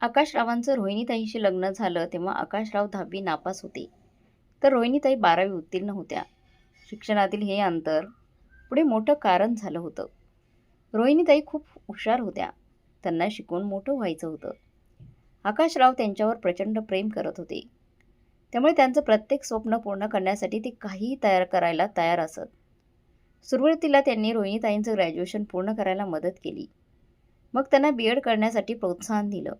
आकाशरावांचं रोहिणीताईशी लग्न झालं तेव्हा आकाशराव दहावी नापास होते. तर रोहिणीताई बारावी उत्तीर्ण होत्या. शिक्षणातील हे अंतर पुढे मोठं कारण झालं होतं. रोहिणीताई खूप हुशार होत्या. त्यांना शिकून मोठं व्हायचं होतं. आकाशराव त्यांच्यावर प्रचंड प्रेम करत होते. त्यामुळे त्यांचं प्रत्येक स्वप्न पूर्ण करण्यासाठी ते काहीही तयार करायला तयार असत. सुरुवातीला त्यांनी रोहिणीताईंचं ग्रॅज्युएशन पूर्ण करायला मदत केली. मग त्यांना बी एड करण्यासाठी प्रोत्साहन दिलं.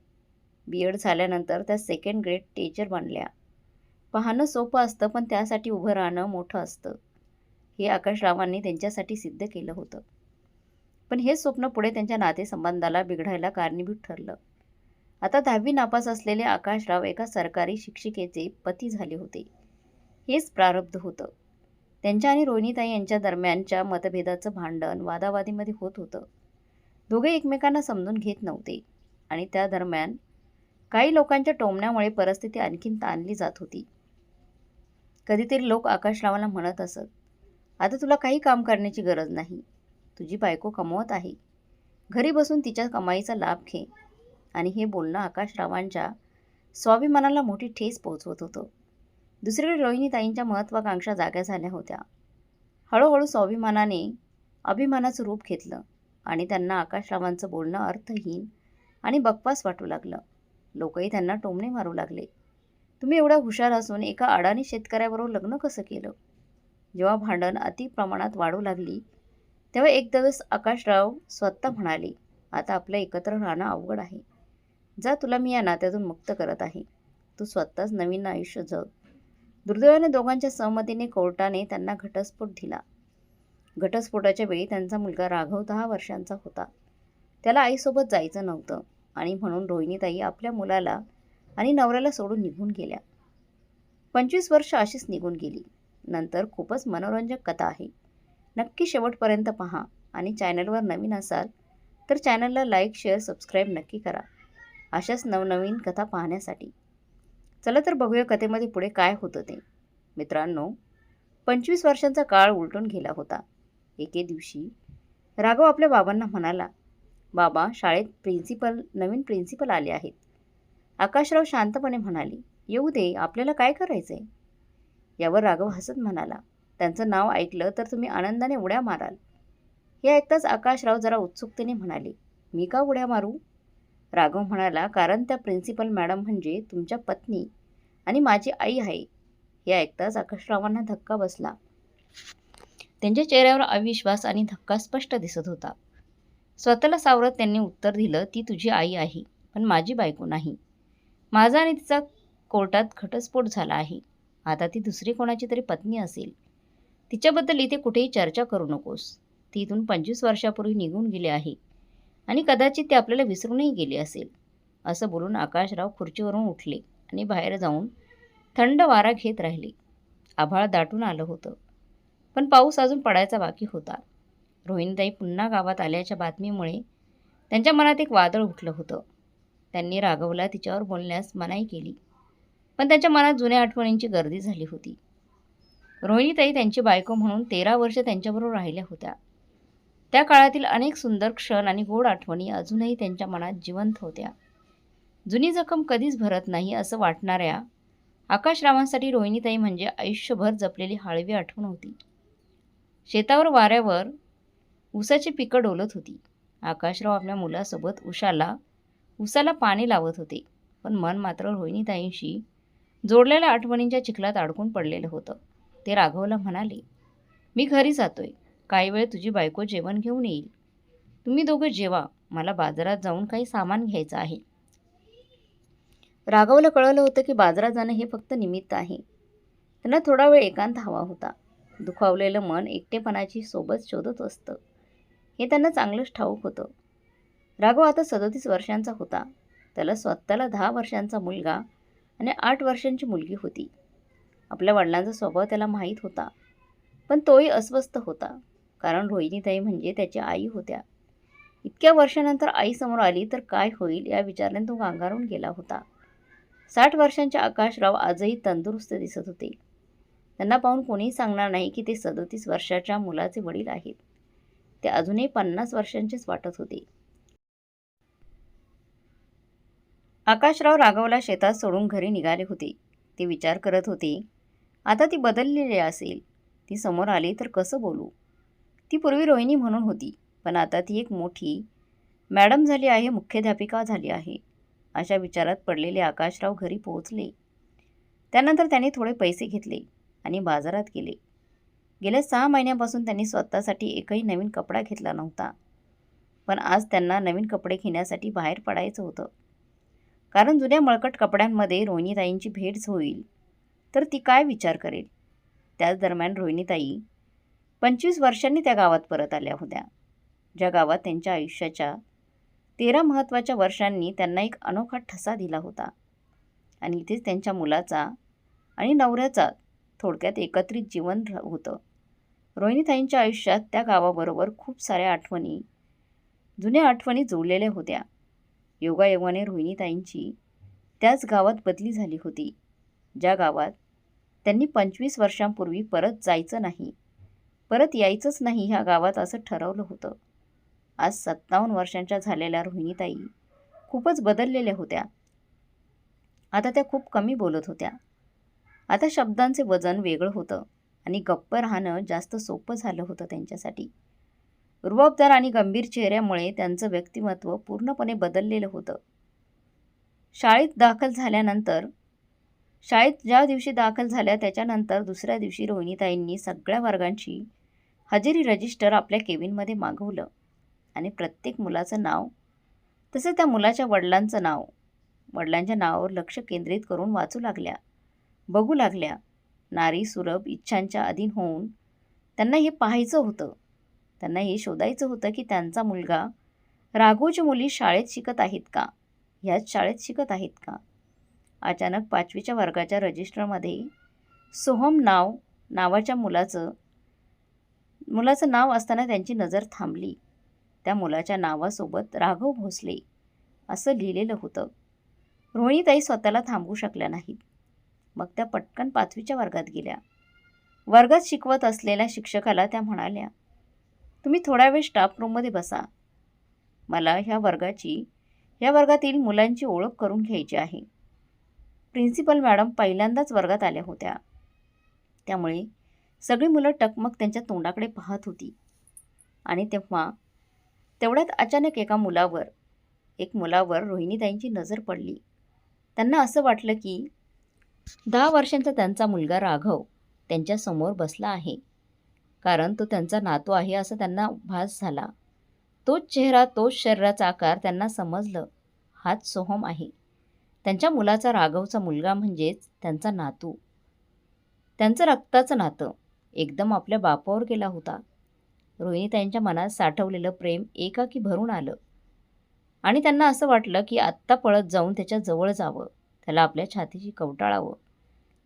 बी एड झाल्यानंतर त्या सेकंड ग्रेड टीचर बनल्या. पाहणं सोपं असतं पण त्यासाठी उभं राहणं मोठं असतं. हे आकाशरावांनी त्यांच्यासाठी सिद्ध केलं होतं. पण हे स्वप्न पुढे त्यांच्या नातेसंबंधाला बिघडायला कारणीभूत ठरलं. आता दहावी नापास असलेले आकाशराव एका सरकारी शिक्षिकेचे पती झाले होते. हेच प्रारब्ध होतं. त्यांच्या आणि रोहिणीताई यांच्या दरम्यानच्या मतभेदाचं भांडण वादावादीमध्ये होत होतं. दोघे एकमेकांना समजून घेत नव्हते आणि त्या दरम्यान काही लोकांच्या टोमण्यामुळे परिस्थिती आणखीन ताणली जात होती. कधीतरी लोक आकाशरावाला म्हणत असत आता तुला काही काम करण्याची गरज नाही. तुझी बायको कमवत आहे. घरी बसून तिच्या कमाईचा लाभ घे. आणि हे बोलणं आकाशरावांच्या स्वाभिमानाला मोठी ठेस पोहोचवत होतं. दुसरीकडे रोहिणीताईंच्या महत्त्वाकांक्षा जाग्या झाल्या होत्या. हळूहळू स्वाभिमानाने अभिमानाचं रूप घेतलं आणि त्यांना आकाशरावांचं बोलणं अर्थहीन आणि बकवास वाटू लागलं. लोकही त्यांना टोमणे मारू लागले. तुम्ही एवढा हुशार असून एका अडाणी शेतकऱ्याबरोबर लग्न कसं केलं? जेव्हा भांडण अति प्रमाणात वाढू लागली तेव्हा एक दिवस आकाशराव स्वतः म्हणाले आता आपलं एकत्र राहणं अवघड आहे. जा तुला मी या नात्यातून मुक्त करत आहे. तू स्वतःच नवीन आयुष्य जग. दुर्दैवाने दोघांच्या सहमतीने कोर्टाने त्यांना घटस्फोट दिला. घटस्फोटाच्या वेळी त्यांचा मुलगा राघव दहा वर्षांचा होता. त्याला आईसोबत जायचं नव्हतं. आणि म्हणून रोहिणीताई आपल्या मुलाला आणि नवऱ्याला सोडून निघून गेल्या. पंचवीस वर्ष अशीच निघून गेली. नंतर खूपच मनोरंजक कथा आहे. नक्की शेवटपर्यंत पहा आणि चॅनलवर नवीन असाल तर चॅनलला लाईक शेअर सबस्क्राईब नक्की करा. अशाच नवनवीन कथा पाहण्यासाठी. चला तर बघूया कथेमध्ये पुढे काय होतं ते. मित्रांनो पंचवीस वर्षांचा काळ उलटून गेला होता. एके दिवशी राघव आपल्या बाबांना म्हणाला बाबा शाळेत प्रिन्सिपल नवीन प्रिन्सिपल आले आहेत. आकाशराव शांतपणे म्हणाले येऊ दे आपल्याला काय करायचं आहे यावर राघव हसत म्हणाला त्यांचं नाव ऐकलं तर तुम्ही आनंदाने उड्या माराल. हे ऐकताच आकाशराव जरा उत्सुकतेने म्हणाले मी का उड्या मारू? राघव म्हणाला कारण त्या प्रिन्सिपल मॅडम म्हणजे तुमच्या पत्नी आणि माझी आई आहे. हे ऐकताच आकाशरावांना धक्का बसला. त्यांच्या चेहऱ्यावर अविश्वास आणि धक्का स्पष्ट दिसत होता. स्वतःला सावरत त्यांनी उत्तर दिलं ती तुझी आई आहे पण माझी बायको नाही. माझा आणि तिचा कोर्टात घटस्फोट झाला आहे. आता ती दुसरी कोणाची तरी पत्नी असेल. तिच्याबद्दल इथे कुठेही चर्चा करू नकोस. ती इथून पंचवीस वर्षापूर्वी निघून गेली आहे आणि कदाचित ते आपल्याला विसरूनही गेली असेल. असं बोलून आकाशराव खुर्चीवरून उठले आणि बाहेर जाऊन थंड वारा घेत राहिले. आभाळ दाटून आलं होतं. पण पाऊस अजून पडायचा बाकी होता. रोहिणीताई पुन्हा गावात आल्याच्या बातमीमुळे त्यांच्या मनात एक वादळ उठलं होतं. त्यांनी राघवला तिच्यावर बोलण्यास मनाई केली. पण त्यांच्या मनात जुन्या आठवणींची गर्दी झाली होती. रोहिणीताई त्यांची बायको म्हणून तेरा वर्ष त्यांच्याबरोबर राहिल्या होत्या. त्या काळातील अनेक सुंदर क्षण आणि गोड आठवणी अजूनही त्यांच्या मनात जिवंत होत्या. जुनी जखम कधीच भरत नाही असं वाटणाऱ्या आकाशरावांसाठी रोहिणीताई म्हणजे आयुष्यभर जपलेली हळवी आठवण होती. शेतावर वाऱ्यावर उसाची पिकं डोलत होती. आकाशराव आपल्या मुलासोबत उशाला उसाला पाणी लावत होते. पण मन मात्र रोहिणीताईंशी जोडलेल्या आठवणींच्या चिखलात अडकून पडलेलं होतं. ते राघवला म्हणाले मी घरी जातोय. काही वेळ तुझी बायको जेवण घेऊन येईल. तुम्ही दोघं जेवा. मला बाजारात जाऊन काही सामान घ्यायचं आहे. राघवला कळलं होतं की बाजारात जाणं हे फक्त निमित्त आहे. त्यांना थोडा वेळ एकांत हवा होता. दुखावलेलं मन एकटेपणाची सोबत शोधत असतं. हे त्यांना चांगलंच ठाऊक होतं. राघव आता सदोतीस वर्षांचा होता. त्याला स्वतःला दहा वर्षांचा मुलगा आणि आठ वर्षांची मुलगी होती. आपल्या वडिलांचा स्वभाव त्याला माहीत होता. पण तोही अस्वस्थ होता. कारण रोहिणीताई म्हणजे त्याची आई होत्या. इतक्या वर्षानंतर आईसमोर आली तर काय होईल या विचाराने तो गांगारून गेला होता. साठ वर्षांचे आकाशराव आजही तंदुरुस्त दिसत होते. त्यांना पाहून कोणीही सांगणार नाही की ते सदोतीस वर्षाच्या मुलाचे वडील आहेत. ते अजूनही पन्नास वर्षांचेच वाटत होते. आकाशराव राघवला शेतात सोडून घरी निघाले होते. ते विचार करत होते आता ती बदललेली असेल. ती समोर आली तर कसं बोलू? ती पूर्वी रोहिणी म्हणून होती पण आता ती एक मोठी मॅडम झाली आहे मुख्याध्यापिका झाली आहे. अशा विचारात पडलेले आकाशराव घरी पोहोचले. त्यानंतर त्यांनी थोडे पैसे घेतले आणि बाजारात गेले. गेल्या सहा महिन्यापासून त्यांनी स्वतःसाठी एकही नवीन कपडा घेतला नव्हता. पण आज त्यांना नवीन कपडे घेण्यासाठी बाहेर पडायचं होतं. कारण जुन्या मळकट कपड्यांमध्ये रोहिणीताईंची भेट होईल तर ती काय विचार करेल? त्याच दरम्यान रोहिणीताई पंचवीस वर्षांनी त्या गावात परत आल्या होत्या. ज्या गावात त्यांच्या आयुष्याच्या तेरा महत्त्वाच्या वर्षांनी त्यांना एक अनोखा ठसा दिला होता. आणि इथेच त्यांच्या मुलाचा आणि नवऱ्याचा थोडक्यात एकत्रित जीवन होतं. रोहिणीताईंच्या आयुष्यात त्या गावाबरोबर खूप साऱ्या आठवणी जुन्या आठवणी जोडलेल्या होत्या. योगायोगाने रोहिणीताईंची त्याच गावात बदली झाली होती ज्या गावात त्यांनी पंचवीस वर्षांपूर्वी परत जायचं नाही परत यायचंच नाही ह्या गावात असं ठरवलं होतं. आज सत्तावन्न वर्षांच्या झालेल्या रोहिणीताई खूपच बदललेल्या होत्या. आता त्या खूप कमी बोलत होत्या. आता शब्दांचे वजन वेगळं होतं. आणि गप्प राहणं जास्त सोपं झालं होतं त्यांच्यासाठी. रुबाबदार आणि गंभीर चेहऱ्यामुळे त्यांचं व्यक्तिमत्व पूर्णपणे बदललेलं होतं. शाळेत दाखल झाल्यानंतर शाळेत ज्या दिवशी दाखल झाल्या त्याच्यानंतर दुसऱ्या दिवशी रोहिणीताईंनी सगळ्या वर्गांची हजेरी रजिस्टर आपल्या केबिनमध्ये मागवलं आणि प्रत्येक मुलाचं नाव तसं त्या मुलाच्या वडिलांचं नाव वडिलांच्या नावावर लक्ष केंद्रित करून वाचू लागल्या बघू लागल्या नारी सुरभ इच्छांच्या अधीन होऊन त्यांना हे पाहायचं होतं. त्यांना हे शोधायचं होतं की त्यांचा मुलगा राघोच्या मुली शाळेत शिकत आहेत का? ह्याच शाळेत शिकत आहेत का? अचानक पाचवीच्या वर्गाच्या रजिस्टरमध्ये सोहम नाव नावाच्या मुलाचं मुलाचं नाव असताना त्यांची नजर थांबली. त्या मुलाच्या नावासोबत राघव भोसले असं लिहिलेलं होतं. रोहिणीताई स्वतःला थांबवू शकल्या नाहीत. मग त्या पटकन पाचवीच्या वर्गात गेल्या. वर्गात शिकवत असलेल्या शिक्षकाला त्या म्हणाल्या तुम्ही थोडा वेळ स्टाफ रूममध्ये बसा. मला ह्या वर्गाची या वर्गातील मुलांची ओळख करून घ्यायची आहे. प्रिन्सिपल मॅडम पहिल्यांदाच वर्गात आल्या होत्या. त्यामुळे सगळी मुलं टकमक त्यांच्या तोंडाकडे पाहत होती. आणि तेव्हा तेवढ्यात अचानक एका मुलावर एक मुलावर रोहिणीताईंची नजर पडली. त्यांना असं वाटलं की दहा वर्षांचा त्यांचा मुलगा राघव त्यांच्यासमोर बसला आहे. कारण तो त्यांचा नातू आहे असं त्यांना भास झाला. तोच चेहरा तोच शरीराचा आकार त्यांना समजलं. हाच सोहम आहे. त्यांच्या मुलाचा राघवचा मुलगा म्हणजेच त्यांचा नातू. त्यांचं रक्ताचं नातं एकदम आपल्या बापावर गेला होता. रोहिणीताईंच्या मनात साठवलेलं प्रेम एकाकी भरून आलं. आणि त्यांना असं वाटलं की आत्ता पळत जाऊन त्याच्याजवळ जावं. त्याला आपल्या छातीशी कवटाळावं.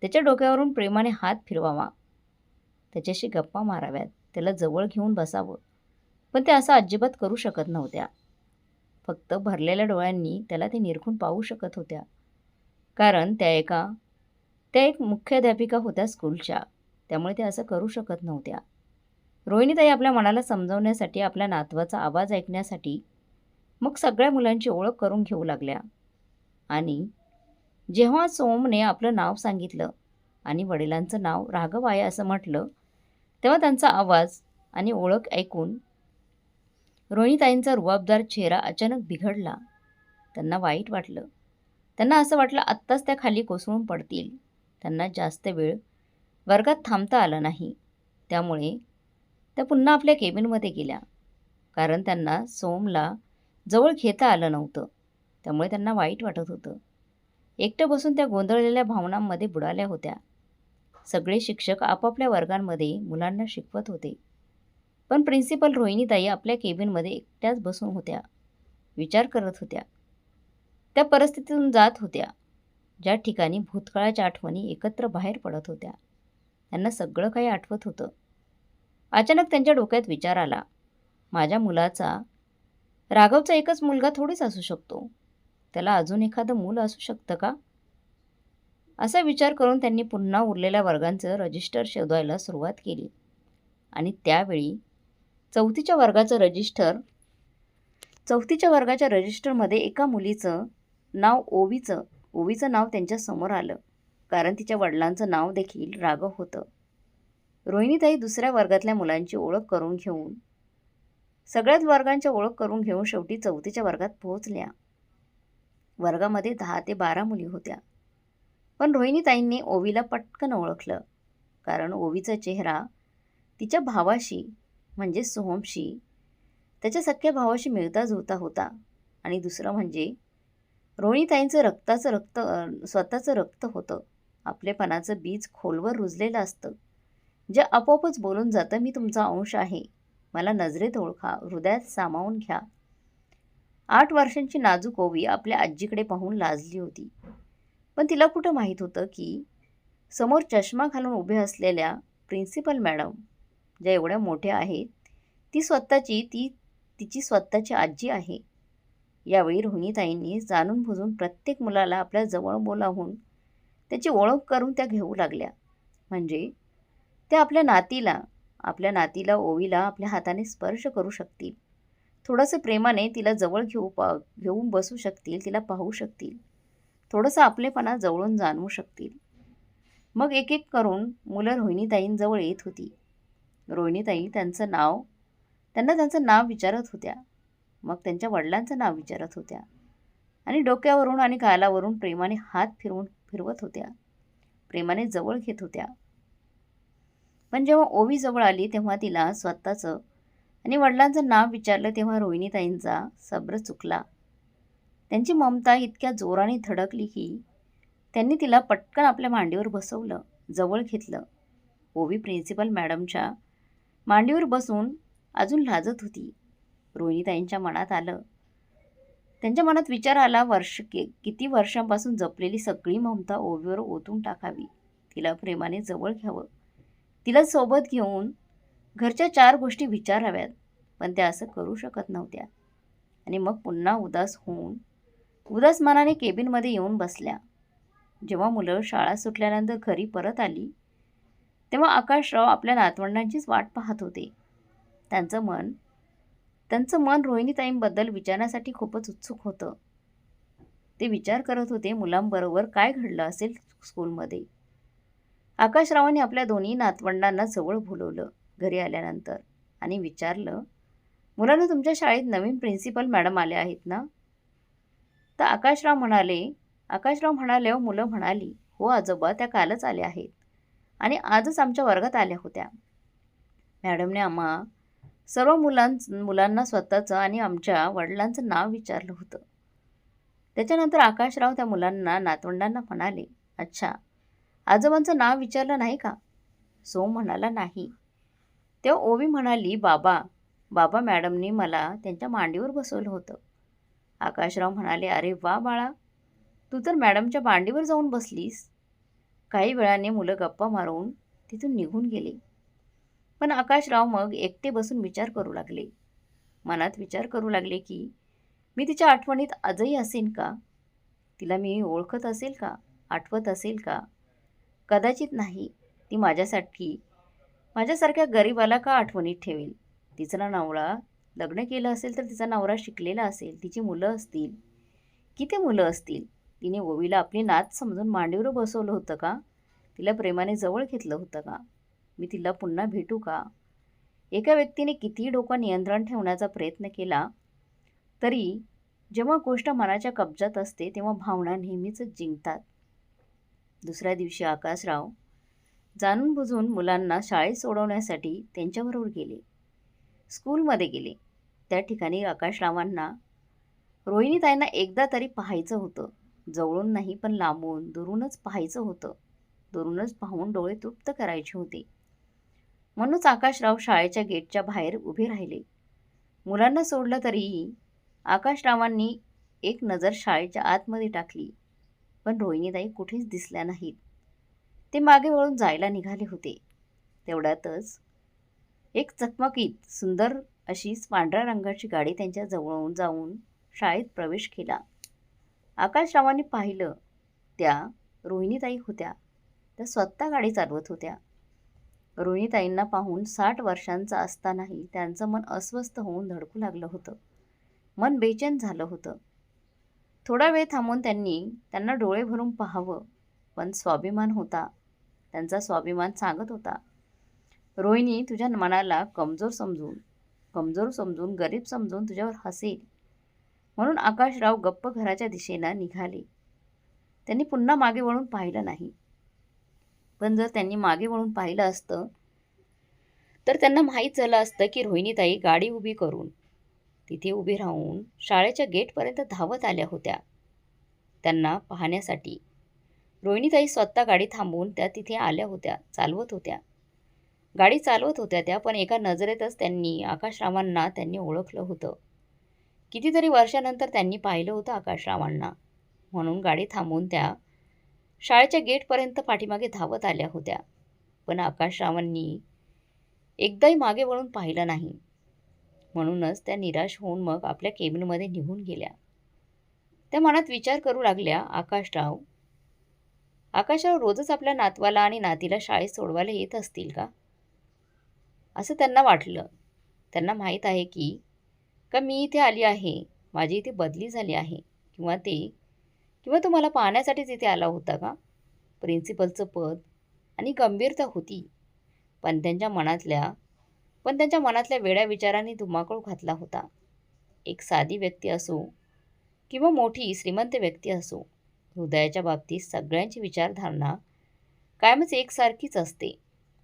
त्याच्या डोक्यावरून प्रेमाने हात फिरवावा. त्याच्याशी गप्पा माराव्यात. त्याला जवळ घेऊन बसावं. पण त्या असं अजिबात करू शकत नव्हत्या. फक्त भरलेल्या डोळ्यांनी त्याला ते निरखून पाहू शकत होत्या. कारण त्या एका त्या एक मुख्याध्यापिका होत्या स्कूलच्या. त्यामुळे ते असं करू शकत नव्हत्या. रोहिणीताई आपल्या मनाला समजवण्यासाठी आपल्या नातवाचा आवाज ऐकण्यासाठी मग सगळ्या मुलांची ओळख करून घेऊ लागल्या. आणि जेव्हा सोमने आपलं नाव सांगितलं आणि वडिलांचं नाव राघव आहे असं म्हटलं तेव्हा त्यांचा आवाज आणि ओळख ऐकून रोहिताईंचा रुबाबदार चेहरा अचानक बिघडला. त्यांना वाईट वाटलं. त्यांना असं वाटलं आत्ताच त्या खाली कोसळून पडतील. त्यांना जास्त वेळ वर्गात थांबता आला नाही. त्यामुळे त्या पुन्हा आपल्या केबिनमध्ये गेल्या. कारण त्यांना सोमला जवळ घेता आलं नव्हतं. त्यामुळे त्यांना वाईट वाटत होतं. एकटं बसून त्या गोंधळलेल्या भावनांमध्ये बुडाल्या होत्या. सगळे शिक्षक आपापल्या वर्गांमध्ये मुलांना शिकवत होते. पण प्रिन्सिपल रोहिणीताई आपल्या केबिनमध्ये एकट्याच बसून होत्या. विचार करत होत्या. त्या परिस्थितीतून जात होत्या. ज्या ठिकाणी भूतकाळाच्या आठवणी एकत्र बाहेर पडत होत्या. त्यांना सगळं काही आठवत होतं. अचानक त्यांच्या डोक्यात विचार आला. माझ्या मुलाचा राघवचा एकच मुलगा थोडीच असू शकतो. त्याला अजून एखादं मूल असू शकतं का? असा विचार करून त्यांनी पुन्हा उरलेल्या वर्गांचं रजिस्टर शोधायला सुरुवात केली. आणि त्यावेळी चौथीच्या वर्गाचं रजिस्टर चौथीच्या वर्गाच्या रजिस्टरमध्ये एका मुलीचं नाव ओवीचं ओवीचं नाव त्यांच्यासमोर आलं. कारण तिच्या वडिलांचं नाव देखील राघव होतं. रोहिणीताई दुसऱ्या वर्गातल्या मुलांची ओळख करून घेऊन सगळ्याच वर्गांची ओळख करून घेऊन शेवटी चौथीच्या वर्गात पोहोचल्या. वर्गामध्ये दहा ते बारा मुली होत्या. पण रोहिणीताईंनी ओवीला पटकन ओळखलं. कारण ओवीचा चेहरा तिच्या भावाशी म्हणजे सोहमशी त्याच्या सख्या भावाशी मिळता जुळता होता. आणि दुसरं म्हणजे रोहिणीताईंचं रक्ताचं रक्त स्वतःचं रक्त होतं. आपलेपणाचं बीज खोलवर रुजलेलं असतं. जे आपोआपच बोलून जातं मी तुमचा अंश आहे. मला नजरेत ओळखा हृदयात सामावून घ्या. आठ वर्षांची नाजूक ओवी आपल्या आजीकडे पाहून लाजली होती. पण तिला कुठं माहीत होतं की समोर चष्मा घालून उभे असलेल्या प्रिन्सिपल मॅडम ज्या एवढ्या मोठ्या आहेत ती स्वतःची ती तिची स्वतःची आजी आहे. यावेळी रोहिणीताईंनी जाणून बुजून प्रत्येक मुलाला आपल्या जवळ बोलावून त्याची ओळख करून त्या घेऊ लागल्या. म्हणजे त्या आपल्या नातीला आपल्या नातीला ओवीला आपल्या हाताने स्पर्श करू शकतील. थोडंसं प्रेमाने तिला जवळ घेऊ पा घेऊन बसू शकतील तिला पाहू शकतील. थोडंसं आपलेपणा जवळून जाणवू शकतील. मग एक एक करून मुलं रोहिणीताईंजवळ येत होती. रोहिणीताई त्यांचं नाव त्यांना त्यांचं नाव विचारत होत्या. मग त्यांच्या वडिलांचं नाव विचारत होत्या. आणि डोक्यावरून आणि गालावरून प्रेमाने हात फिरवून फिरवत होत्या. प्रेमाने जवळ घेत होत्या. पण जेव्हा ओवी जवळ आली तेव्हा तिला स्वतःचं आणि वडिलांचं नाव विचारलं तेव्हा रोहिणीताईंचा सब्र चुकला. त्यांची ममता इतक्या जोराने धडकली की त्यांनी तिला पटकन आपल्या मांडीवर बसवलं जवळ घेतलं. ओवी प्रिन्सिपल मॅडमच्या मांडीवर बसून अजून लाजत होती. रोहिणीताईंच्या मनात आलं. त्यांच्या मनात विचार आला वर्ष कि किती वर्षांपासून जपलेली सगळी ममता ओवीवर ओतून टाकावी. तिला प्रेमाने जवळ घ्यावं. तिला सोबत घेऊन घरच्या चार गोष्टी विचाराव्यात पण त्या असं करू शकत नव्हत्या. आणि मग पुन्हा उदास होऊन उदास मनाने केबिनमध्ये येऊन बसल्या. जेव्हा मुलं शाळा सुटल्यानंतर घरी परत आली तेव्हा आकाशराव आपल्या नातवंडांचीच वाट पाहत होते. त्यांचं मन त्यांचं मन रोहिणीताईंबद्दल विचारण्यासाठी खूपच उत्सुक होतं. ते विचार करत होते मुलांबरोबर काय घडलं असेल स्कूलमध्ये? आकाशरावांनी आपल्या दोन्ही नातवंडांना जवळ बोलवलं. घरी आल्यानंतर. आणि विचारलं मुलांना तुमच्या शाळेत नवीन प्रिन्सिपल मॅडम आल्या आहेत ना? तर आकाशराव म्हणाले आकाशराव म्हणाले व मुलं म्हणाली हो आजोबा त्या कालच आल्या आहेत. आणि आजच आमच्या वर्गात आल्या होत्या मॅडमने आम्हा सर्व मुलां मुलांना स्वतःचं आणि आमच्या वडिलांचं नाव विचारलं होतं. त्याच्यानंतर आकाशराव त्या मुलांना नातवंडांना म्हणाले अच्छा आजोबांचं नाव विचारलं नाही का? सोम म्हणाला नाही. तेव्हा ओवी म्हणाली बाबा बाबा मॅडमनी मला त्यांच्या मांडीवर बसवलं होतं. आकाशराव म्हणाले अरे वा बाळा तू तर मॅडमच्या मांडीवर जाऊन बसलीस. काही वेळाने मुलं गप्पा मारून तिथून निघून गेले. पण आकाशराव मग एकटे बसून विचार करू लागले. मनात विचार करू लागले की मी तिच्या आठवणीत आजही असेन का? तिला मी ओळखत असेल का? आठवत असेल का? कदाचित नाही. ती माझ्यासाठी माझ्यासारख्या गरीबाला का आठवणीत ठेवेल? तिचा नवरा लग्न केलं असेल तर तिचा नवरा शिकलेला असेल तिची मुलं असतील. किती मुलं असतील? तिने ओवीला आपली नात समजून मांडीवर बसवलं होतं का? तिला प्रेमाने जवळ घेतलं होतं का? मी तिला पुन्हा भेटू का? एका व्यक्तीने कितीही डोकं नियंत्रण ठेवण्याचा प्रयत्न केला तरी जेव्हा गोष्ट मनाच्या कब्जात असते तेव्हा भावना नेहमीच जिंकतात. दुसऱ्या दिवशी आकाशराव जाणून बुजून मुलांना शाळेत सोडवण्यासाठी त्यांच्याबरोबर गेले. स्कूलमध्ये गेले. त्या ठिकाणी आकाशरावांना रोहिणीताईंना एकदा तरी पाहायचं होतं. जवळून नाही पण लांबून दुरूनच पाहायचं होतं. दुरूनच पाहून डोळे तृप्त करायचे होते. म्हणूनच आकाशराव शाळेच्या गेटच्या बाहेर उभे राहिले. मुलांना सोडलं तरीही आकाशरावांनी एक नजर शाळेच्या आतमध्ये टाकली. पण रोहिणीताई कुठेच दिसल्या नाहीत. ते मागे वळून जायला निघाले होते. तेवढ्यातच एक चकमकीत सुंदर अशी पांढऱ्या रंगाची गाडी त्यांच्या जवळून जाऊन शाळेत प्रवेश केला. आकाशरावांनी पाहिलं त्या रोहिणीताई होत्या. त्या स्वतः गाडी चालवत होत्या. रोहिणीताईंना पाहून साठ वर्षांचा असतानाही त्यांचं मन अस्वस्थ होऊन धडकू लागलं होतं. मन बेचैन झालं होतं. थोडा वेळ थांबून त्यांनी त्यांना डोळे भरून पाहावं पण स्वाभिमान होता. त्यांचा स्वाभिमान सांगत होता. रोहिणी तुझ्या मनाला कमजोर समजून कमजोर समजून गरीब समजून तुझ्यावर हसेल. म्हणून आकाशराव गप्प घराच्या दिशेला निघाले. त्यांनी पुन्हा मागे वळून पाहिलं नाही. पण जर त्यांनी मागे वळून पाहिलं असतं तर त्यांना माहीत झालं असतं की रोहिणीताई गाडी उभी करून तिथे उभी राहून शाळेच्या गेटपर्यंत धावत आल्या होत्या. त्यांना पाहण्यासाठी रोहिणीताई स्वतः गाडी थांबवून त्या तिथे आल्या होत्या चालवत होत्या. गाडी चालवत होत्या त्या पण एका नजरेतच त्यांनी आकाशरावांना त्यांनी ओळखलं होतं. कितीतरी वर्षानंतर त्यांनी पाहिलं होतं आकाशरावांना. म्हणून गाडी थांबवून त्या शाळेच्या गेटपर्यंत पाठीमागे धावत आल्या होत्या. पण आकाशरावांनी एकदाही मागे वळून पाहिलं नाही. म्हणूनच त्या निराश होऊन मग आपल्या केबिनमध्ये निघून गेल्या. त्या मनात विचार करू लागल्या आकाशराव आकाशराव रोजच आपल्या नातवाला आणि नातीला शाळेत सोडवायला येत असतील का? असं त्यांना वाटलं. त्यांना माहीत आहे की का मी इथे आली आहे माझी इथे बदली झाली आहे किंवा ते किंवा तुम्हाला पाहण्यासाठीच इथे आला होता का? प्रिन्सिपलचं पद आणि गंभीरता होती. पण त्यांच्या मनातल्या पण त्यांच्या मनातल्या वेड्या विचारांनी धुमाकूळ घातला होता. एक साधी व्यक्ती असो किंवा मोठी श्रीमंत व्यक्ती असो हृदयाच्या बाबतीत सगळ्यांची विचारधारणा कायमच एकसारखीच असते.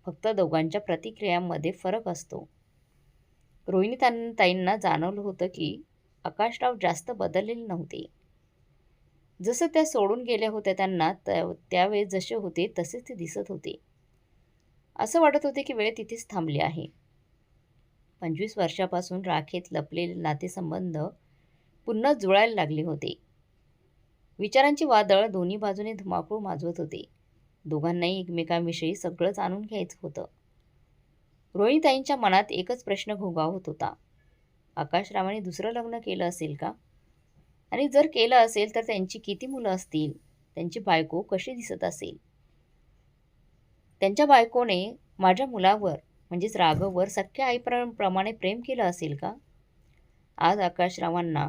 फक्त दोघांच्या प्रतिक्रियांमध्ये फरक असतो. रोहिणी ताईंना जाणवलं होतं की आकाशराव जास्त बदललेले नव्हते. जसं त्या सोडून गेल्या होत्या त्यांना त्यावेळेस जसे होते तसेच ते दिसत होते. असं वाटत होते की वेळ तिथेच थांबली आहे. पंचवीस वर्षापासून राखेत लपलेले नातेसंबंध पुन्हा जुळायला लागले होते. विचारांची वादळ दोन्ही बाजूने धुमाकूळ माजवत होते. दोघांनाही एकमेकांविषयी सगळं जाणून घ्यायचं होतं. रोहिणीताईंच्या मनात एकच प्रश्न घोगावत होता. आकाशरावाने दुसरं लग्न केलं असेल का? आणि जर केलं असेल तर त्यांची किती मुलं असतील? त्यांची बायको कशी दिसत असेल? त्यांच्या बायकोने माझ्या मुलावर म्हणजेच राघववर सख्या आईप्रमाणे प्रेम केलं असेल का? आज आकाशरावांना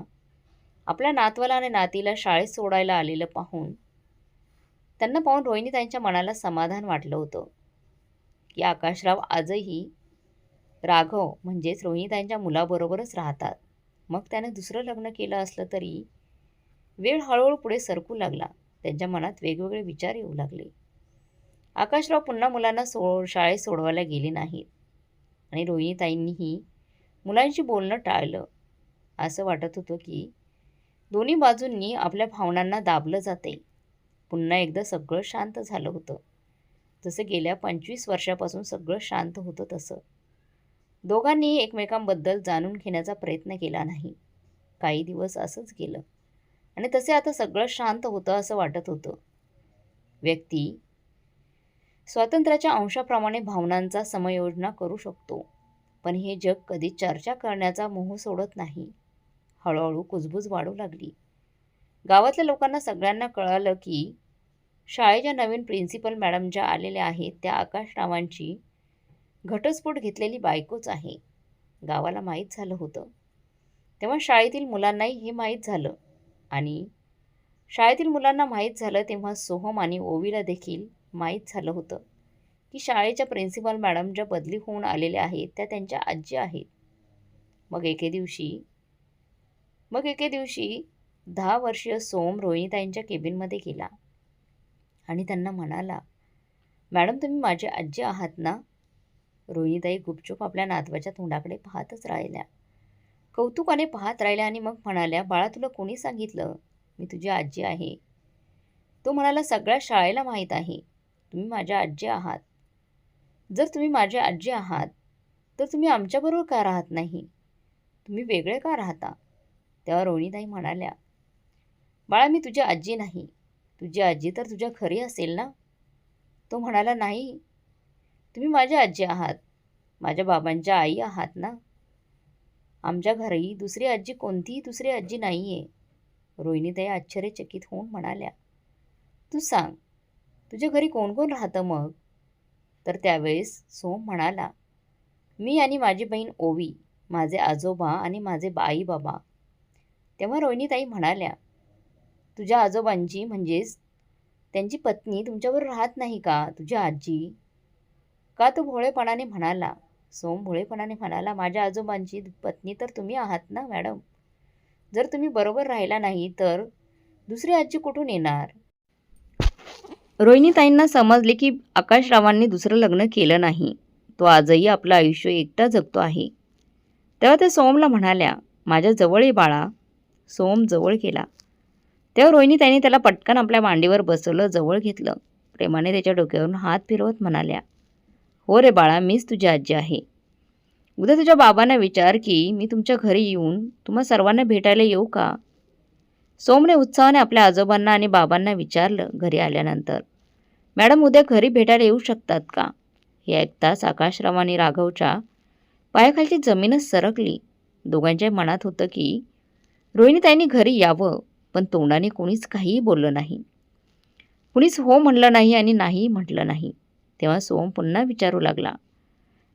आपल्या नातवाला आणि नातीला शाळेत सोडायला आलेलं पाहून त्यांना पाहून रोहिणी त्यांच्या मनाला समाधान वाटलं होतं. की आकाशराव आजही राघव म्हणजेच रोहिणीताईंच्या मुलाबरोबरच राहतात. मग त्याने दुसरं लग्न केलं असलं तरी वेळ हळूहळू पुढे सरकू लागला. त्यांच्या मनात वेगवेगळे विचार येऊ लागले. आकाशराव पुन्हा मुलांना सो शाळेत सोडवायला गेले नाहीत. आणि रोहिणीताईंनीही मुलांशी बोलणं टाळलं. असं वाटत होतं की दोन्ही बाजूंनी आपल्या भावनांना दाबलं जाते पुन्हा एकदा सगळं शांत झालं होतं. जसं गेल्या पंचवीस वर्षापासून सगळं शांत होतं तसं. दोघांनी एकमेकांबद्दल जाणून घेण्याचा प्रयत्न केला नाही. काही दिवस असंच गेलं. आणि तसे आता सगळं शांत होतं असं वाटत होतं. व्यक्ती स्वातंत्र्याच्या अंशाप्रमाणे भावनांचा समयोजना करू शकतो. पण हे जग कधी चर्चा करण्याचा मोह सोडत नाही. हळूहळू कुजबूज वाढू लागली. गावातल्या लोकांना सगळ्यांना कळालं की शाळेच्या नवीन प्रिन्सिपल मॅडम ज्या आलेल्या आहेत त्या आकाशरावांची घटस्फोट घेतलेली बायकोच आहे. गावाला माहीत झालं होतं. तेव्हा शाळेतील मुलांनाही हे माहीत झालं आणि शाळेतील मुलांना माहीत झालं तेव्हा सोहम आणि ओवीला देखील माहीत झालं होतं की शाळेच्या प्रिन्सिपल मॅडम ज्या बदली होऊन आलेल्या आहेत त्या त्यांच्या आजी आहेत. मग एके दिवशी मग एके दिवशी दहा वर्षीय सोम रोहिणीताईंच्या केबिनमध्ये गेला आणि त्यांना म्हणाला मॅडम तुम्ही माझी आजी आहात ना? रोहिणीताई गुपचूप आपल्या नातवाच्या तोंडाकडे पाहतच राहिल्या. कौतुकाने पाहत राहिल्या आणि मग म्हणाल्या बाळा तुला कोणी सांगितलं? मी तुझी आजी आहे. तो म्हणाला सगळ्या शाळेला माहीत आहे. तुम्ही माझ्या आजी आहात. जर तुम्ही माझे आजी आहात तर तुम्ही आमच्याबरोबर का राहत नाही? तुम्ही वेगळे का राहता? तेव्हा रोहिणीताई म्हणाल्या बाळा मी तुझी आजी नाही. तुझी आजी तर तुझ्या खरी असेल ना? तो म्हणाला नाही. तुम्ही माझ्या आजी आहात. माझ्या बाबांच्या आई आहात ना? आमच्या घरी दुसरी आजी कोणतीही दुसरी आजी नाही आहे रोहिणीताई आश्चर्यचकित होऊन म्हणाल्या तू सांग तुझ्या घरी कोण कोण राहतं मग? तर त्यावेळेस सोम म्हणाला मी आणि माझी बहीण ओवी माझे आजोबा आणि माझे बाई बाबा तेव्हा रोहिणीताई म्हणाल्या तुझ्या आजोबांची म्हणजेच त्यांची पत्नी तुमच्यावर राहत नाही का तुझी आजी? का तो भोळेपणाने म्हणाला सोम भोळेपणाने म्हणाला माझ्या आजोबांची पत्नी तर तुम्ही आहात ना मॅडम? जर तुम्ही बरोबर राहिला नाही तर दुसरी आजी कुठून येणार? रोहिणीताईंना समजले की आकाशरावांनी दुसरं लग्न केलं नाही. तो आजही आपलं आयुष्य एकटा जगतो आहे. तेव्हा ते सोमला म्हणाल्या माझ्या जवळ ये बाळा सोम जवळ केला तेव्हा रोहिणीताईंनी त्याला पटकन आपल्या मांडीवर बसवलं जवळ घेतलं. प्रेमाने त्याच्या डोक्यावरून हात फिरवत म्हणाल्या हो रे बाळा मीच तुझी आजी आहे. उद्या तुझ्या बाबांना विचार की मी तुमच्या घरी येऊन तुम्हा सर्वांना भेटायला येऊ का? सोमने उत्साहाने आपल्या आजोबांना आणि बाबांना विचारलं घरी आल्यानंतर मॅडम उद्या घरी भेटायला येऊ शकतात का? हे ऐकताच आकाशराव आणि राघवच्या पायाखालची जमीनच सरकली. दोघांच्या मनात होतं की रोहिणीताईंनी घरी यावं पण तोंडाने कोणीच काहीही बोललं नाही. कुणीच हो म्हणलं नाही आणि नाही म्हटलं नाही. तेव्हा सोम पुन्हा विचारू लागला.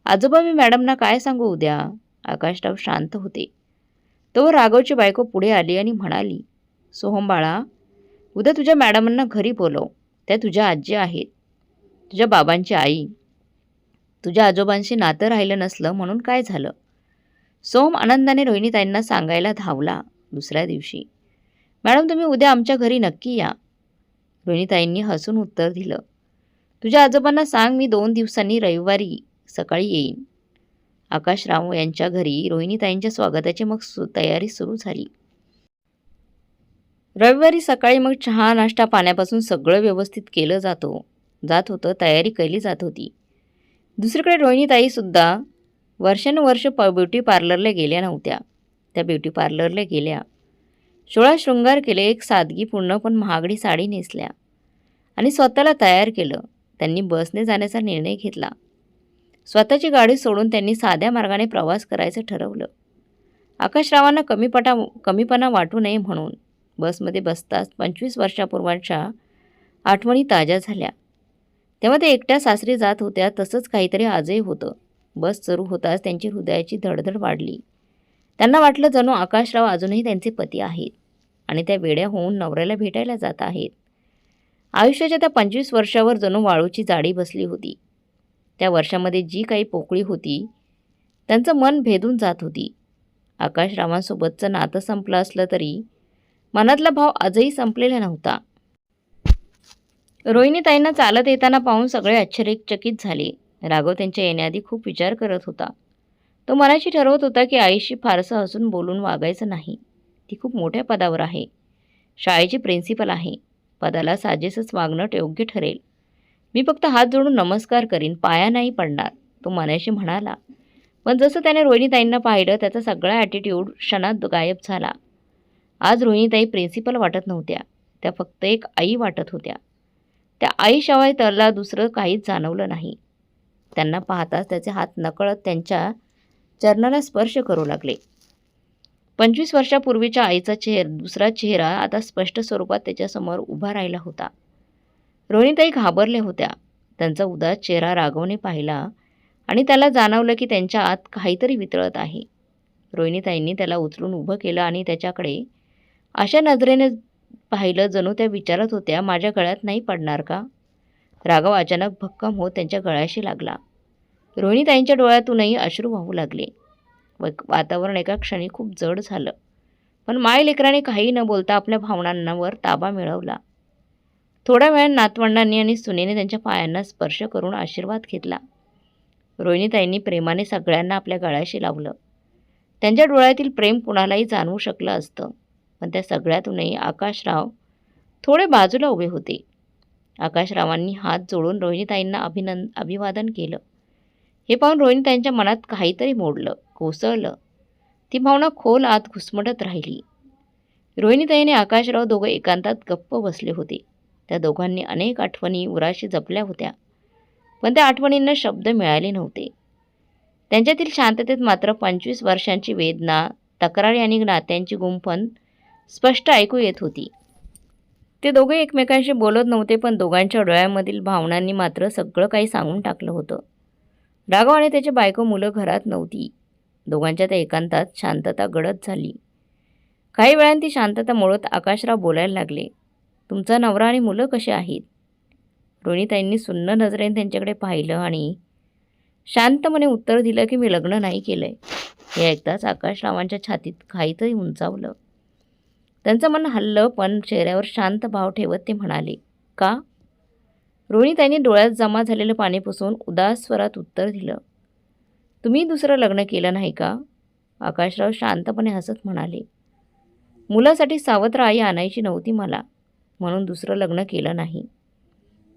आजोबा मी मॅडमना काय सांगू उद्या? आकाशराव शांत होते. तो राघवची बायको पुढे आली आणि म्हणाली सोहम बाळा उद्या तुझ्या मॅडमांना घरी बोलव. त्या तुझ्या आजी आहेत. तुझ्या बाबांची आई. तुझ्या आजोबांशी नातं राहिलं नसलं म्हणून काय झालं? सोम आनंदाने रोहिणीताईंना सांगायला धावला. दुसऱ्या दिवशी. मॅडम तुम्ही उद्या आमच्या घरी नक्की या. रोहिणीताईंनी हसून उत्तर दिलं. तुझ्या आजोबांना सांग मी दोन दिवसांनी रविवारी सकाळी येईन. आकाशराव यांच्या घरी रोहिणीताईंच्या स्वागताची मग सु तयारी सुरू झाली. रविवारी सकाळी मग चहा नाश्ता पाण्यापासून सगळं व्यवस्थित केलं जातो. जात होतं तयारी केली जात होती. दुसरीकडे रोहिणीताईसुद्धा वर्षानुवर्ष प ब्युटी पार्लरला गेल्या नव्हत्या. त्या ब्युटी पार्लरला गेल्या. सोळा शृंगार केले एक सादगीपूर्ण पण महागडी साडी नेसल्या आणि स्वतःला तयार केलं. त्यांनी बसने जाण्याचा निर्णय घेतला. स्वतःची गाडी सोडून त्यांनी साध्या मार्गाने प्रवास करायचं ठरवलं. आकाशरावांना कमीपटा कमीपणा वाटू नये म्हणून बसमध्ये बसताच पंचवीस वर्षापूर्वांच्या आठवणी ताज्या झाल्या. तेव्हा ते एकट्या सासरी जात होत्या तसंच काहीतरी आजही होतं. बस सुरू होताच त्यांची हृदयाची धडधड वाढली. त्यांना वाटलं जणू आकाशराव अजूनही त्यांचे पती आहेत आणि त्या वेड्या होऊन नवऱ्याला भेटायला जात आहेत. आयुष्याच्या त्या पंचवीस वर्षावर जणू वाळूची जाडी बसली होती. त्या वर्षामध्ये जी काही पोकळी होती त्यांचं मन भेदून जात होती. आकाशरावांसोबतचं नातं संपलं असलं तरी मनातला भाव आजही संपलेला नव्हता. रोहिणीताईंना चालत येताना पाहून सगळे आश्चर्यचकित झाले. राघव त्यांच्या येण्याआधी खूप विचार करत होता. तो मनाशी ठरवत होता की आईशी फारसं हसून बोलून वागायचं नाही. ती खूप मोठ्या पदावर आहे. शाळेची प्रिन्सिपल आहे. पदाला साजेसच वागणं योग्य ठरेल. मी फक्त हात जोडून नमस्कार करीन पाया नाही पडणार तो मनाशी म्हणाला. पण जसं त्याने रोहिणीताईंना पाहिलं त्याचा सगळा ॲटिट्यूड क्षणात गायब झाला. आज रोहिणीताई प्रिन्सिपल वाटत नव्हत्या. त्या फक्त एक आई वाटत होत्या. त्या आईशिवाय त्याला दुसरं काहीच जाणवलं नाही. त्यांना पाहताच त्याचे हात नकळत त्यांच्या चरणाला स्पर्श करू लागले. पंचवीस वर्षापूर्वीच्या आईचा चेहरा दुसरा चेहरा आता स्पष्ट स्वरूपात त्याच्यासमोर उभा राहिला होता. रोहिणीताई घाबरल्या होत्या. त्यांचा उदास चेहरा राघवने पाहिला आणि त्याला जाणवलं की त्यांच्या आत काहीतरी वितळत आहे. रोहिणीताईंनी त्याला उचलून उभं केलं आणि त्याच्याकडे अशा नजरेने पाहिलं जणू त्या विचारत होत्या माझ्या गळ्यात नाही पडणार का? राघव अचानक भक्कम होत त्यांच्या गळ्याशी लागला. रोहिणीताईंच्या डोळ्यातूनही अश्रू वाहू लागले. व वातावरण एका क्षणी खूप जड झालं. पण माय लेकराने काही न बोलता आपल्या भावनांवर ताबा मिळवला. थोड्या वेळात नातवंडांनी आणि सुनेने त्यांच्या पायांना स्पर्श करून आशीर्वाद घेतला. रोहिणीताईंनी प्रेमाने सगळ्यांना आपल्या गळ्याशी लावलं. त्यांच्या डोळ्यातील प्रेम कुणालाही जाणवू शकलं असतं पण त्या सगळ्यातूनही आकाशराव थोडे बाजूला उभे होते. आकाशरावांनी हात जोडून रोहिणीताईंना अभिनंद अभिवादन केलं. हे पाहून रोहिणीताईंच्या मनात काहीतरी मोडलं कोसळलं. ती भावना खोल आत घुसमटत राहिली. रोहिणीताईने आकाशराव दोघं एकांतात गप्प बसले होते. त्या दोघांनी अनेक आठवणी उराशी जपल्या होत्या पण त्या आठवणींना शब्द मिळाले नव्हते. त्यांच्यातील शांततेत मात्र पंचवीस वर्षांची वेदना तक्रारी आणि नात्यांची गुंफण स्पष्ट ऐकू येत होती. ते दोघे एकमेकांशी बोलत नव्हते पण दोघांच्या डोळ्यामधील भावनांनी मात्र सगळं काही सांगून टाकलं होतं. राघव आणि त्याची बायको मुलं घरात नव्हती. दोघांच्या त्या एकांतात शांतता गडद झाली. काही वेळाने ती शांतता मोडत आकाशराव बोलायला लागले तुमचा नवरा आणि मुलं कशी आहेत? रोहिणीताईंनी सुन्न नजरेने त्यांच्याकडे पाहिलं आणि शांतपणे उत्तर दिलं की मी लग्न नाही केलं आहे हे ऐकताच आकाशरावांच्या छातीत काहीतरी उंचावलं. त्यांचं मन हल्लं पण चेहऱ्यावर शांत भाव ठेवत ते म्हणाले का? रोहिणीताईंनी डोळ्यात जमा झालेलं पाणी पुसून उदास स्वरात उत्तर दिलं. तुम्ही दुसरं लग्न केलं नाही का? आकाशराव शांतपणे हसत म्हणाले. मुलासाठी सावत्र आई आणायची नव्हती मला म्हणून दुसरं लग्न केलं नाही.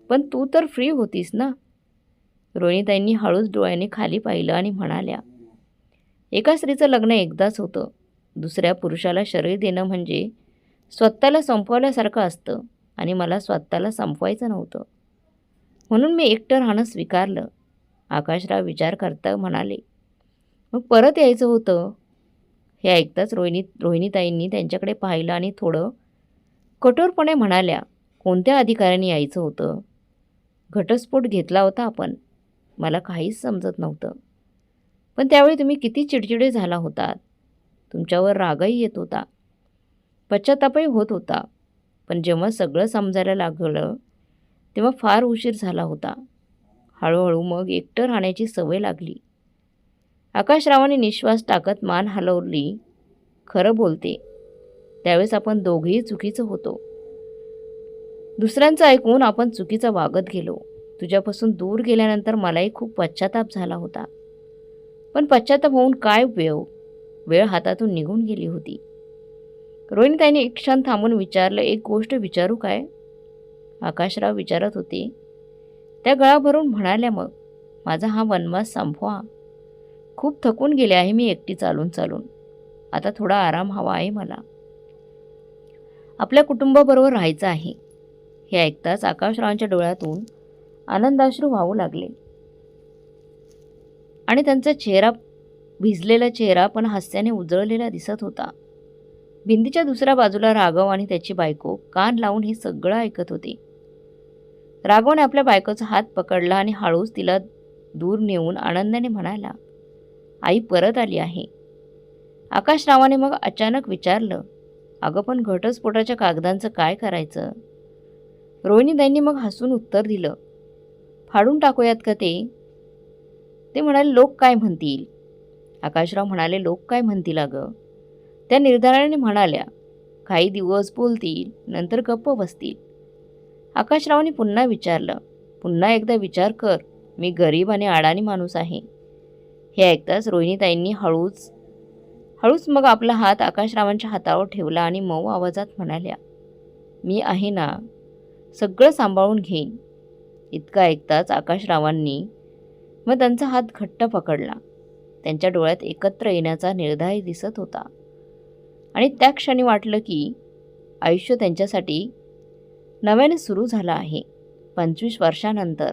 पण तू तर फ्री होतीस ना? रोहिणीताईंनी हळूच डोळ्याने खाली पाहिलं आणि म्हणाल्या. एका स्त्रीचं लग्न एकदाच होतं. दुसऱ्या पुरुषाला शरीर देणं म्हणजे स्वतःला संपवल्यासारखं असतं आणि मला स्वतःला संपवायचं नव्हतं. म्हणून मी एकटं राहणं स्वीकारलं. आकाशराव विचार करता म्हणाले मग परत यायचं होतं? हे ऐकताच रोहिणी रोहिणीताईंनी त्यांच्याकडे पाहिलं आणि थोडं कठोरपणे म्हणाल्या कोणत्या अधिकाऱ्याने यायचं होतं? घटस्फोट घेतला होता आपण. मला काहीच समजत नव्हतं. पण त्यावेळी तुम्ही किती चिडचिडे झाला होतात तुमच्यावर रागही येत होता. पश्चातापही होत होता. पण जेव्हा सगळं समजायला लागलं तेव्हा फार उशीर झाला होता. हळूहळू मग एकटं राहण्याची सवय लागली. आकाशरावाने निश्वास टाकत मान हलवली. खरं बोलते त्यावेळेस आपण दोघेही चुकीचं होतो. दुसऱ्यांचं ऐकून आपण चुकीचं वागत गेलो. तुझ्यापासून दूर गेल्यानंतर मलाही खूप पश्चाताप झाला होता. पण पश्चाताप होऊन काय उपयोग वेळ हातातून निघून गेली होती. रोहिणीताईने एक क्षण थांबून विचारलं एक गोष्ट विचारू काय? आकाशराव विचारत होते. त्या गळा भरून म्हणाल्या मग माझा हा वनवास संपवा. खूप थकून गेले आहे मी एकटी चालून चालून. आता थोडा आराम हवा आहे मला. आपल्या कुटुंबाबरोबर राहायचं आहे. हे ऐकताच आकाशरावांच्या डोळ्यातून आनंदाश्रू वाहू लागले. आणि त्यांचा चेहरा भिजलेला चेहरा पण हास्याने उजळलेला दिसत होता. भिंतीच्या दुसऱ्या बाजूला राघव आणि त्याची बायको कान लावून हे सगळं ऐकत होते. राघवने आपल्या बायकोचा हात पकडला आणि हळूच तिला दूर नेऊन आनंदाने म्हणाला आई परत आली आहे. आकाशरावाने मग अचानक विचारलं अगं पण घटस्फोटाच्या कागदांचं काय करायचं? रोहिणीदाईंनी मग हसून उत्तर दिलं फाडून टाकूयात का ते? ते म्हणाले लोक काय म्हणतील? आकाशराव म्हणाले लोक काय म्हणतील अगं? त्या निर्धाराने म्हणाल्या काही दिवस बोलतील नंतर गप्प बसतील. आकाशरावांनी पुन्हा विचारलं पुन्हा एकदा विचार कर मी गरीब आणि अडाणी माणूस आहे. हे ऐकताच रोहिणीताईंनी हळूच हळूच मग आपला हात आकाशरावांच्या हातावर ठेवला आणि मऊ आवाजात म्हणाल्या मी आहे ना सगळं सांभाळून घेईन. इतकं ऐकताच आकाशरावांनी मग त्यांचा हात घट्ट पकडला. त्यांच्या डोळ्यात एकत्र येण्याचा निर्धार दिसत होता. आणि त्या क्षणी वाटलं की आयुष्य त्यांच्यासाठी नव्याने सुरू झाला आहे. पंचवीस वर्षानंतर.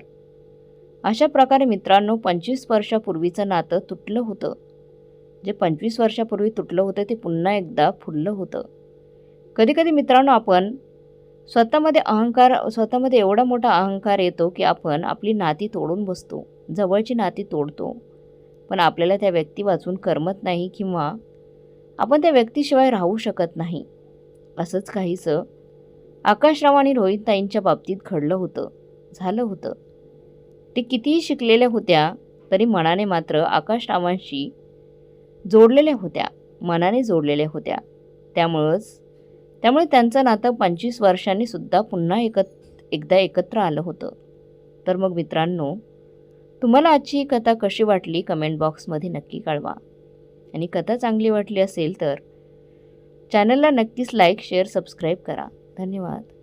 अशा प्रकारे मित्रांनो पंचवीस वर्षापूर्वीचं नातं तुटलं होतं. जे पंचवीस वर्षापूर्वी तुटलं होतं ते पुन्हा एकदा फुललं होतं. कधीकधी मित्रांनो आपण स्वतःमध्ये अहंकार स्वतःमध्ये एवढा मोठा अहंकार येतो की आपण आपली नाती तोडून बसतो जवळची नाती तोडतो. पण आपल्याला त्या व्यक्ती वाचून करमत नाही किंवा आपण त्या व्यक्तीशिवाय राहू शकत नाही. असंच काहीसं आकाशराव आणि रोहितताईंच्या बाबतीत घडलं होतं झालं होतं. ते कितीही शिकलेल्या होत्या तरी मनाने मात्र आकाशरावांशी जोडलेल्या होत्या मनाने जोडलेल्या होत्या. त्यामुळंच त्यामुळे त्यांचं नातं पंचवीस वर्षांनी सुद्धा पुन्हा एकत एकदा एकत्र आलं होतं. तर मग मित्रांनो तुम्हाला आजची ही कथा कशी वाटली कमेंट बॉक्समध्ये नक्की कळवा. आणि कथा चांगली वाटली असेल तर चॅनलला नक्कीच लाईक शेअर सबस्क्राईब करा. धन्यवाद.